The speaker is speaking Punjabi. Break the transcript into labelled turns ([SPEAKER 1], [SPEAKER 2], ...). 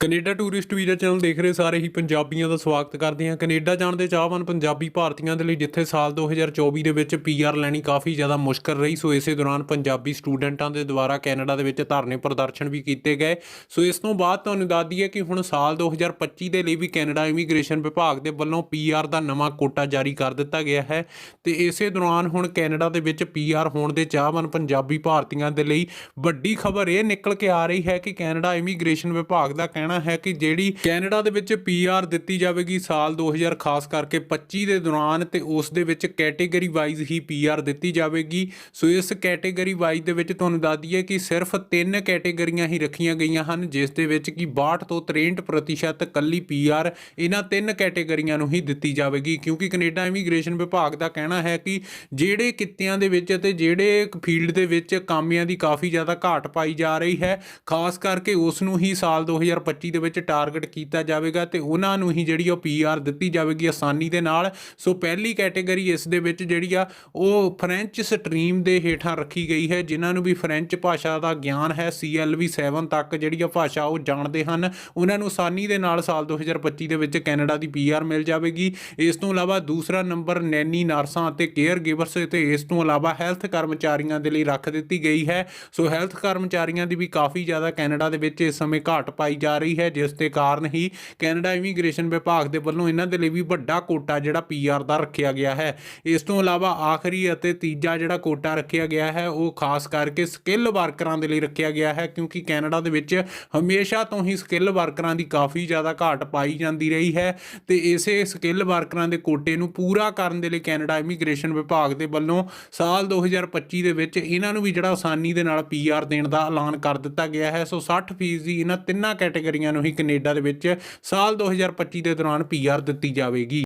[SPEAKER 1] ਕੈਨੇਡਾ ਟੂਰਿਸਟ ਵੀਜ਼ਾ ਚੈਨਲ ਦੇਖ ਰਹੇ ਸਾਰੇ ਹੀ ਪੰਜਾਬੀਆਂ ਦਾ ਸਵਾਗਤ ਕਰਦੇ ਹਾਂ। ਕੈਨੇਡਾ ਜਾਣ ਦੇ ਚਾਹਵਾਨ ਪੰਜਾਬੀ ਭਾਰਤੀਆਂ ਦੇ ਲਈ ਜਿੱਥੇ ਸਾਲ 2024 ਦੇ ਵਿੱਚ ਪੀਆਰ ਲੈਣੀ ਕਾਫੀ ਜ਼ਿਆਦਾ ਮੁਸ਼ਕਲ ਰਹੀ, ਸੋ ਇਸੇ ਦੌਰਾਨ ਪੰਜਾਬੀ ਸਟੂਡੈਂਟਾਂ ਦੇ ਦੁਆਰਾ ਕੈਨੇਡਾ ਦੇ ਵਿੱਚ ਧਰਨੇ ਪ੍ਰਦਰਸ਼ਨ ਵੀ ਕੀਤੇ ਗਏ। ਸੋ ਇਸ ਤੋਂ ਬਾਅਦ ਤੁਹਾਨੂੰ ਦੱਸ ਦਈਏ ਕਿ ਹੁਣ ਸਾਲ 2025 ਦੇ ਲਈ ਵੀ ਕੈਨੇਡਾ ਇਮੀਗ੍ਰੇਸ਼ਨ ਵਿਭਾਗ ਦੇ ਵੱਲੋਂ ਪੀਆਰ ਦਾ ਨਵਾਂ ਕੋਟਾ ਜਾਰੀ ਕਰ ਦਿੱਤਾ ਗਿਆ ਹੈ। ਤੇ ਇਸੇ ਦੌਰਾਨ ਹੁਣ ਕੈਨੇਡਾ ਦੇ ਵਿੱਚ ਪੀਆਰ ਹੋਣ ਦੇ ਚਾਹਵਾਨ ਪੰਜਾਬੀ ਭਾਰਤੀਆਂ ਦੇ ਲਈ ਵੱਡੀ ਖਬਰ ਇਹ ਨਿਕਲ ਕੇ ਆ ਰਹੀ ਹੈ ਕਿ ਕੈਨੇਡਾ ਇਮੀਗ੍ਰੇਸ਼ਨ ਵਿਭਾਗ ਦਾ ਕਹਿਣਾ ਹੈ ਕਿ ਜਿਹੜੀ ਕੈਨੇਡਾ ਦੇ ਵਿੱਚ ਪੀਆਰ ਦਿੱਤੀ ਜਾਵੇਗੀ ਸਾਲ 2000 ਖਾਸ ਕਰਕੇ 25 ਦੇ ਦੌਰਾਨ ਤੇ ਉਸ ਦੇ ਵਿੱਚ ਕੈਟੇਗਰੀ ਵਾਈਜ਼ ਹੀ ਪੀਆਰ ਦਿੱਤੀ ਜਾਵੇਗੀ। ਸੋ ਇਸ ਕੈਟੇਗਰੀ ਵਾਈਜ਼ ਦੇ ਵਿੱਚ ਤੁਹਾਨੂੰ ਦੱਸ ਦਈਏ ਕਿ ਸਿਰਫ ਤਿੰਨ ਕੈਟੇਗਰੀਆਂ ਹੀ ਰੱਖੀਆਂ ਗਈਆਂ ਹਨ, ਜਿਸ ਦੇ ਵਿੱਚ ਕਿ 62 ਤੋਂ 63% ਕੱਲੀ ਪੀਆਰ ਇਹਨਾਂ ਤਿੰਨ ਕੈਟੇਗਰੀਆਂ ਨੂੰ ਹੀ ਦਿੱਤੀ ਜਾਵੇਗੀ। ਕਿਉਂਕਿ ਕੈਨੇਡਾ ਇਮੀਗ੍ਰੇਸ਼ਨ ਵਿਭਾਗ ਦਾ ਕਹਿਣਾ ਹੈ ਕਿ ਜਿਹੜੇ ਕਿੱਤਿਆਂ ਦੇ ਵਿੱਚ ਅਤੇ ਜਿਹੜੇ ਫੀਲਡ ਦੇ ਵਿੱਚ ਕਾਮਿਆਂ ਦੀ ਕਾਫੀ ਜ਼ਿਆਦਾ ਘਾਟ ਪਾਈ ਜਾ ਰਹੀ ਹੈ, ਖਾਸ ਕਰਕੇ ਉਸ ਨੂੰ ਹੀ ਸਾਲ 2025 ਦੇ ਵਿੱਚ ਟਾਰਗੇਟ ਕੀਤਾ ਜਾਵੇਗਾ ਤੇ ਉਹਨਾਂ ਨੂੰ ਹੀ ਜਿਹੜੀ ਉਹ ਪੀਆਰ ਦਿੱਤੀ ਜਾਵੇਗੀ ਆਸਾਨੀ ਦੇ ਨਾਲ। ਸੋ ਪਹਿਲੀ ਕੈਟੇਗਰੀ ਇਸ ਦੇ ਵਿੱਚ ਜਿਹੜੀ ਆ, ਉਹ ਫ੍ਰੈਂਚ ਸਟਰੀਮ ਦੇ ਹੇਠਾਂ ਰੱਖੀ ਗਈ ਹੈ, ਜਿਨ੍ਹਾਂ ਨੂੰ ਵੀ ਫ੍ਰੈਂਚ ਭਾਸ਼ਾ ਦਾ ਗਿਆਨ ਹੈ। CLV 7 ਤੱਕ ਜਿਹੜੀ ਆ ਭਾਸ਼ਾ ਉਹ ਜਾਣਦੇ ਹਨ। ਉਹਨਾਂ ਨੂੰ ਆਸਾਨੀ ਦੇ ਨਾਲ ਸਾਲ 2025 ਦੇ ਵਿੱਚ ਕੈਨੇਡਾ ਦੀ ਪੀਆਰ ਮਿਲ ਜਾਵੇਗੀ। ਇਸ ਤੋਂ ਇਲਾਵਾ ਦੂਸਰਾ ਨੰਬਰ ਨੈਨੀ ਨਰਸਾਂ ਅਤੇ ਕੇਅਰ ਗਿਵਰਸ ਤੇ ਇਸ ਤੋਂ ਇਲਾਵਾ ਹੈਲਥ ਕਰਮਚਾਰੀਆਂ ਦੇ ਲਈ ਰੱਖ ਦਿੱਤੀ ਗਈ ਹੈ। ਸੋ ਹੈਲਥ ਕਰਮਚਾਰੀਆਂ ਦੀ ਵੀ ਕਾਫੀ ਜ਼ਿਆਦਾ ਕੈਨੇਡਾ ਦੇ ਵਿੱਚ ਇਸ ਸਮੇਂ ਘਾਟ ਪਾਈ ਜਾ ਰਹੀ ਹੈ, ਜਿਸ ਦੇ ਕਾਰਨ ਹੀ ਕੈਨੇਡਾ ਇਮੀਗ੍ਰੇਸ਼ਨ ਵਿਭਾਗ ਦੇ ਵੱਲੋਂ ਇਹਨਾਂ ਦੇ ਲਈ ਵੀ ਵੱਡਾ ਕੋਟਾ ਜਿਹੜਾ ਪੀਆਰ ਦਾ ਰੱਖਿਆ ਗਿਆ ਹੈ। ਇਸ ਤੋਂ ਇਲਾਵਾ ਆਖਰੀ ਅਤੇ ਤੀਜਾ ਜਿਹੜਾ ਕੋਟਾ ਰੱਖਿਆ ਗਿਆ ਹੈ, ਉਹ ਖਾਸ ਕਰਕੇ ਸਕਿੱਲ ਵਰਕਰਾਂ ਦੇ ਲਈ ਰੱਖਿਆ ਗਿਆ ਹੈ, ਕਿਉਂਕਿ ਕੈਨੇਡਾ ਦੇ ਵਿੱਚ ਹਮੇਸ਼ਾ ਤੋਂ ਹੀ ਸਕਿੱਲ ਵਰਕਰਾਂ ਦੀ ਕਾਫੀ ਜ਼ਿਆਦਾ ਘਾਟ ਪਾਈ ਜਾਂਦੀ ਰਹੀ ਹੈ ਤੇ ਇਸੇ ਸਕਿੱਲ ਵਰਕਰਾਂ ਦੇ ਕੋਟੇ ਨੂੰ ਪੂਰਾ ਕਰਨ ਦੇ ਲਈ ਕੈਨੇਡਾ ਇਮੀਗ੍ਰੇਸ਼ਨ ਵਿਭਾਗ ਦੇ ਵੱਲੋਂ ਸਾਲ 2025 ਦੇ ਵਿੱਚ ਇਹਨਾਂ ਨੂੰ ਵੀ ਜਿਹੜਾ ਆਸਾਨੀ ਦੇ ਨਾਲ ਪੀਆਰ ਦੇਣ ਦਾ ਐਲਾਨ ਕਰ ਦਿੱਤਾ ਗਿਆ ਹੈ। ਸੋ 60 ਫੀਸਦੀ ਇਹਨਾਂ ਤਿੰਨਾਂ ਕੈਟਾਗਰੀਆਂ ਨੂੰ ਹੀ ਕੈਨੇਡਾ ਦੇ ਵਿੱਚ ਸਾਲ 2025 ਦੇ ਦੌਰਾਨ ਪੀਆਰ ਦਿੱਤੀ ਜਾਵੇਗੀ।